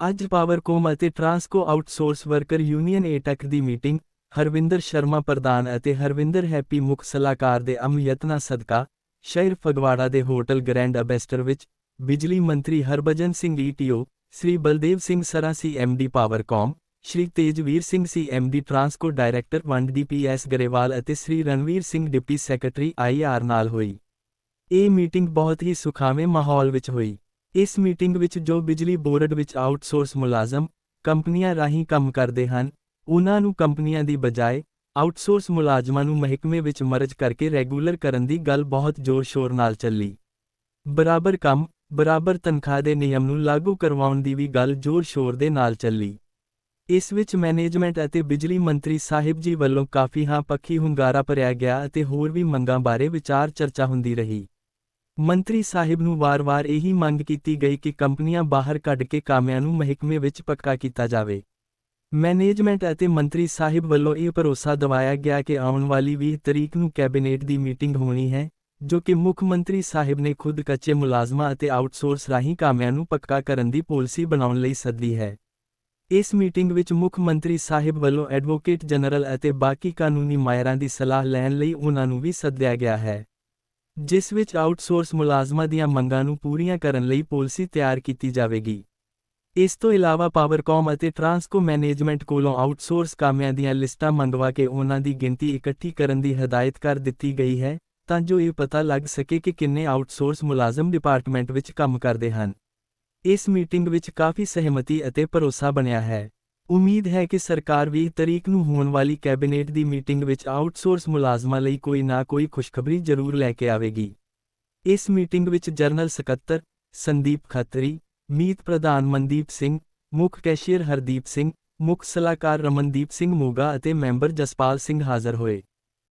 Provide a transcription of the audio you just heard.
ਅੱਜ ਪਾਵਰਕੋਮ ਅਤੇ Transco outsource worker union AITUC ਦੀ meeting, Harvinder Sharma ਪ੍ਰਧਾਨ ਅਤੇ ਹਰਵਿੰਦਰ ਹੈਪੀ ਮੁੱਖ ਸਲਾਹਕਾਰ ਦੇ ਅਮ ਸਦਕਾ, ਸ਼ਹਿਰ ਫਗਵਾੜਾ ਦੇ ਹੋਟਲ ਗ੍ਰੈਂਡ ਅਬੈਸਟਰ ਵਿੱਚ, ਬਿਜਲੀ ਮੰਤਰੀ Harbhajan Singh ETO, Sri Baldev Singh Sra, C MD Powercom Shri Tejveer Singh, C MD Transco director ਵੰਡ ਡੀਪੀਐਸ ਗਰੇਵਾਲ ਅਤੇ Sri Ranveer Singh, deputy secretary IR ਨਾਲ ਹੋਈ। ਇਹ ਮੀਟਿੰਗ ਬਹੁਤ ਹੀ ਸੁਖਾਵੇਂ ਮਾਹੌਲ ਵਿੱਚ ਹੋਈ। ਇਸ ਮੀਟਿੰਗ ਵਿੱਚ ਜੋ ਬਿਜਲੀ ਬੋਰਡ ਵਿੱਚ ਆਊਟਸੋਰਸ ਮੁਲਾਜ਼ਮ ਕੰਪਨੀਆਂ ਰਾਹੀਂ ਕੰਮ ਕਰਦੇ ਹਨ, ਉਹਨਾਂ ਨੂੰ ਕੰਪਨੀਆਂ ਦੀ ਬਜਾਏ ਆਊਟਸੋਰਸ ਮੁਲਾਜ਼ਮਾਂ ਨੂੰ ਮਹਿਕਮੇ ਵਿੱਚ ਮਰਜ ਕਰਕੇ ਰੈਗੂਲਰ ਕਰਨ ਦੀ ਗੱਲ ਬਹੁਤ ਜ਼ੋਰ-ਸ਼ੋਰ ਨਾਲ ਚੱਲੀ। ਬਰਾਬਰ ਕੰਮ, ਬਰਾਬਰ ਤਨਖਾਹ ਦੇ ਨਿਯਮ ਨੂੰ ਲਾਗੂ ਕਰਵਾਉਣ ਦੀ ਵੀ ਗੱਲ ਜ਼ੋਰ-ਸ਼ੋਰ ਦੇ ਨਾਲ ਚੱਲੀ। ਇਸ ਵਿੱਚ ਮੈਨੇਜਮੈਂਟ ਅਤੇ ਬਿਜਲੀ ਮੰਤਰੀ ਸਾਹਿਬ ਜੀ ਵੱਲੋਂ ਕਾਫੀ ਹਾਂ ਪੱਖੀ ਹੁੰਗਾਰਾ ਭਰਿਆ ਗਿਆ ਅਤੇ ਹੋਰ ਵੀ ਮੰਗਾਂ ਬਾਰੇ ਵਿਚਾਰ ਚਰਚਾ ਹੁੰਦੀ ਰਹੀ। ਮੰਤਰੀ ਸਾਹਿਬ ਨੂੰ ਵਾਰ-ਵਾਰ ਇਹੀ ਮੰਗ ਕੀਤੀ ਗਈ ਕਿ ਕੰਪਨੀਆਂ ਬਾਹਰ ਕੱਢ ਕੇ ਕਾਮਿਆਂ ਨੂੰ ਮਹਿਕਮੇ ਵਿੱਚ ਪੱਕਾ ਕੀਤਾ ਜਾਵੇ। ਮੈਨੇਜਮੈਂਟ ਅਤੇ ਮੰਤਰੀ ਸਾਹਿਬ ਵੱਲੋਂ ਇਹ ਭਰੋਸਾ ਦਿਵਾਇਆ ਗਿਆ ਕਿ ਆਉਣ ਵਾਲੀ 20 ਤਰੀਕ ਨੂੰ ਕੈਬਨਿਟ ਦੀ ਮੀਟਿੰਗ ਹੋਣੀ ਹੈ, ਜੋ ਕਿ ਮੁੱਖ ਮੰਤਰੀ ਸਾਹਿਬ ਨੇ ਖੁਦ ਕੱਚੇ ਮੁਲਾਜ਼ਮਾਂ ਅਤੇ ਆਊਟਸੋਰਸ ਰਾਹੀਂ ਕਾਮਿਆਂ ਨੂੰ ਪੱਕਾ ਕਰਨ ਦੀ ਪਾਲਿਸੀ ਬਣਾਉਣ ਲਈ ਸੱਦੀ ਹੈ। ਇਸ ਮੀਟਿੰਗ ਵਿੱਚ ਮੁੱਖ ਮੰਤਰੀ ਸਾਹਿਬ ਵੱਲੋਂ ਐਡਵੋਕੇਟ ਜਨਰਲ ਅਤੇ ਬਾਕੀ ਕਾਨੂੰਨੀ ਮਾਇਰਾਂ ਦੀ ਸਲਾਹ ਲੈਣ ਲਈ ਉਹਨਾਂ ਨੂੰ ਵੀ ਸੱਦਿਆ ਗਿਆ ਹੈ। ਜਿਸ ਵਿੱਚ ਆਊਟਸੋਰਸ ਮੁਲਾਜ਼ਮਾਂ ਦੀਆਂ ਮੰਗਾਂ ਨੂੰ ਪੂਰੀਆਂ ਕਰਨ ਲਈ ਪਾਲਿਸੀ ਤਿਆਰ ਕੀਤੀ ਜਾਵੇਗੀ। ਇਸ ਤੋਂ ਇਲਾਵਾ ਪਾਵਰਕਾਮ ਅਤੇ ਟਰਾਂਸਕੋ ਮੈਨੇਜਮੈਂਟ ਕੋਲੋਂ ਆਊਟਸੋਰਸ ਕਾਮਿਆਂ ਦੀਆਂ ਲਿਸਟਾਂ ਮੰਗਵਾ ਕੇ ਉਹਨਾਂ ਦੀ ਗਿਣਤੀ ਇਕੱਠੀ ਕਰਨ ਦੀ ਹਦਾਇਤ ਕਰ ਦਿੱਤੀ ਗਈ ਹੈ, ਤਾਂ ਜੋ ਇਹ ਪਤਾ ਲੱਗ ਸਕੇ ਕਿ ਕਿੰਨੇ ਆਊਟਸੋਰਸ ਮੁਲਾਜ਼ਮ ਡਿਪਾਰਟਮੈਂਟ ਵਿੱਚ ਕੰਮ ਕਰਦੇ ਹਨ। ਇਸ ਮੀਟਿੰਗ ਵਿੱਚ ਕਾਫੀ ਸਹਿਮਤੀ ਅਤੇ ਭਰੋਸਾ ਬਣਿਆ ਹੈ। ਉਮੀਦ ਹੈ ਕਿ ਸਰਕਾਰ 20 ਤਰੀਕ ਨੂੰ ਹੋਣ ਵਾਲੀ ਕੈਬਨਿਟ ਦੀ ਮੀਟਿੰਗ ਵਿੱਚ ਆਊਟਸੋਰਸ ਮੁਲਾਜ਼ਮਾਂ ਲਈ ਕੋਈ ਨਾ ਕੋਈ ਖੁਸ਼ਖਬਰੀ ਜ਼ਰੂਰ ਲੈ ਕੇ ਆਵੇਗੀ। ਇਸ ਮੀਟਿੰਗ ਵਿੱਚ ਜਨਰਲ ਸਕੱਤਰ ਸੰਦੀਪ ਖੱਤਰੀ, ਮੀਤ ਪ੍ਰਧਾਨ ਮਨਦੀਪ ਸਿੰਘ, ਮੁੱਖ ਕੈਸ਼ੀਅਰ ਹਰਦੀਪ ਸਿੰਘ, ਮੁੱਖ ਸਲਾਹਕਾਰ ਰਮਨਦੀਪ ਸਿੰਘ ਮੋਗਾ ਅਤੇ ਮੈਂਬਰ ਜਸਪਾਲ ਸਿੰਘ ਹਾਜ਼ਰ ਹੋਏ।